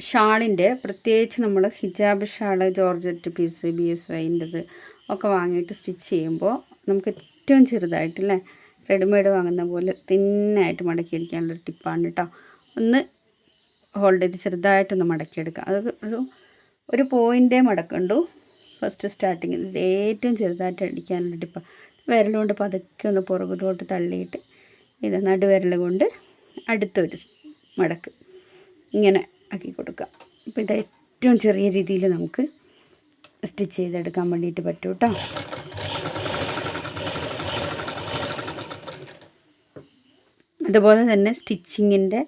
ഷാളിന്റെ പ്രത്യേകിച്ച് നമ്മൾ ഹിജാബ് shawl georgette piece B S വൈന്റെത് ഒക്കെ വാങ്ങിയിട്ട് സ്റ്റിച്ച് ചെയ്യുമ്പോൾ നമുക്ക് ഏറ്റവും ചെറുതായിട്ടല്ലേ റെഡിമെയ്ഡ് വാങ്ങുന്ന പോലെ തിന്നായിട്ട് മടക്കിയിരിക്കാനുള്ളൊരു ടിപ്പാണ് കേട്ടോ. ഒന്ന് ഹോൾഡ് ചെയ്ത് ചെറുതായിട്ടൊന്ന് മടക്കിയെടുക്കുക. അത് ഒരു ഒരു പോയിന്റേ മടക്കണ്ടു ഫസ്റ്റ് സ്റ്റാർട്ടിങ്ങിൽ ഏറ്റവും ചെറുതായിട്ട് അടിക്കാനുള്ള ടിപ്പാണ് വിരലുകൊണ്ട് പതുക്കെ ഒന്ന് പുറകിലോട്ട് തള്ളിയിട്ട് ഇത് നടുവിരൽ കൊണ്ട് അടുത്തൊരു മടക്ക്. ഇങ്ങനെ ആക്കി കൊടുക്കുക അപ്പോൾ ഇത് ഏറ്റവും ചെറിയ രീതിയിൽ നമുക്ക് സ്റ്റിച്ച് ചെയ്തെടുക്കാൻ വേണ്ടിയിട്ട് പറ്റും കേട്ടോ. അതുപോലെ തന്നെ സ്റ്റിച്ചിങ്ങിന്റെ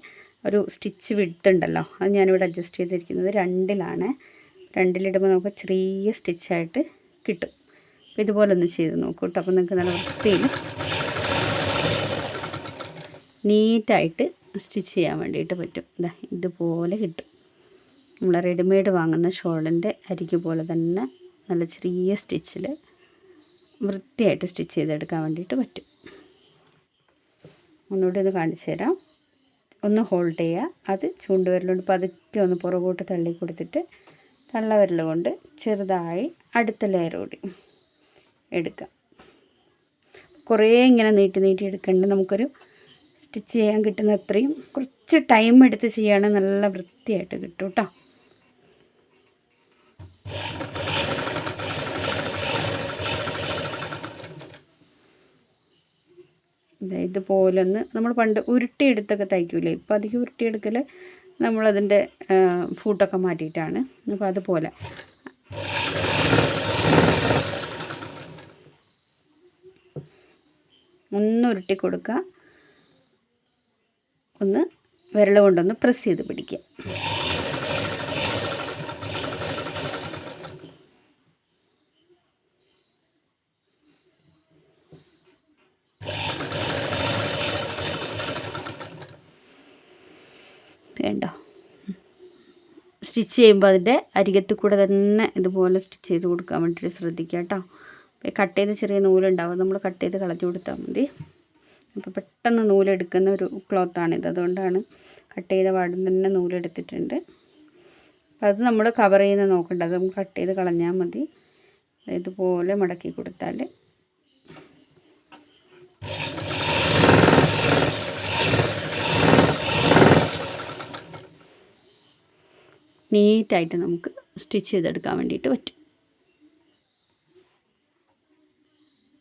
ഒരു സ്റ്റിച്ച് വിടുത്തുണ്ടല്ലോ അത് ഞാനിവിടെ അഡ്ജസ്റ്റ് ചെയ്തിരിക്കുന്നത് രണ്ടിലാണ്. രണ്ടിലിടുമ്പോൾ നമുക്ക് ചെറിയ സ്റ്റിച്ചായിട്ട് കിട്ടും. അപ്പോൾ ഇതുപോലെ ഒന്ന് ചെയ്ത് നോക്കൂ കേട്ടോ. അപ്പോൾ നിങ്ങൾക്ക് നല്ല വൃത്തിയിൽ നീറ്റായിട്ട് സ്റ്റിച്ച് ചെയ്യാൻ വേണ്ടിയിട്ട് പറ്റും. ഇതാ ഇതുപോലെ കിട്ടും. നമ്മൾ റെഡിമെയ്ഡ് വാങ്ങുന്ന ഷോളിന്റെ അരിക്ക് പോലെ തന്നെ നല്ല ചെറിയ സ്റ്റിച്ചിൽ വൃത്തിയായിട്ട് സ്റ്റിച്ച് ചെയ്തെടുക്കാൻ വേണ്ടിയിട്ട് പറ്റും. ഒന്നുകൂടി ഒന്ന് കാണിച്ചു തരാം. ഒന്ന് ഹോൾഡ് ചെയ്യുക. അത് ചൂണ്ടുവിരലുകൊണ്ട് പതുക്കെ ഒന്ന് പുറകോട്ട് തള്ളി കൊടുത്തിട്ട് തള്ളവിരൽ കൊണ്ട് ചെറുതായി അടുത്ത ലെയറോടി എടുക്കാം. കുറേ ഇങ്ങനെ നീട്ടി നീട്ടി എടുക്കേണ്ട നമുക്കൊരു സ്റ്റിച്ച് ചെയ്യാൻ കിട്ടുന്ന അത്രയും കുറച്ച് ടൈം എടുത്ത് ചെയ്യുകയാണെങ്കിൽ നല്ല വൃത്തിയായിട്ട് കിട്ടും കേട്ടോ ഇതുപോലൊന്ന് നമ്മൾ പണ്ട് ഉരുട്ടിയെടുത്തൊക്കെ തയ്ക്കൂലേ? ഇപ്പോൾ അധികം ഉരുട്ടിയെടുക്കൽ നമ്മളതിന്റെ ഫൂട്ടൊക്കെ മാറ്റിയിട്ടാണ്. അപ്പോൾ അതുപോലെ. ഒന്ന് ഉരുട്ടി കൊടുക്കുക. ഒന്ന് വിരൽ കൊണ്ടൊന്ന് പ്രസ് ചെയ്ത് പിടിക്കുക. വേണ്ട സ്റ്റിച്ച് ചെയ്യുമ്പോൾ അതിന്റെ അരികത്ത് കൂടെ തന്നെ ഇതുപോലെ സ്റ്റിച്ച് ചെയ്ത് കൊടുക്കാൻ വേണ്ടിയിട്ട് ശ്രദ്ധിക്കുക കേട്ടോ. കട്ട് ചെയ്ത് ചെറിയ നൂലുണ്ടാവും. നമ്മൾ കട്ട് ചെയ്ത് കളഞ്ഞു കൊടുത്താൽ മതി. അപ്പോൾ പെട്ടെന്ന് നൂലെടുക്കുന്ന ഒരു ക്ലോത്താണിത്. അതുകൊണ്ടാണ് കട്ട് ചെയ്ത പാടും തന്നെ നൂലെടുത്തിട്ടുണ്ട്. അപ്പോൾ അത് നമ്മൾ കവർ ചെയ്യുന്ന നോക്കണ്ട. അത് കട്ട് ചെയ്ത് കളഞ്ഞാൽ മതി. ഇതുപോലെ മടക്കി കൊടുത്താൽ നീറ്റായിട്ട് നമുക്ക് സ്റ്റിച്ച് ചെയ്തെടുക്കാൻ വേണ്ടിയിട്ട് പറ്റും.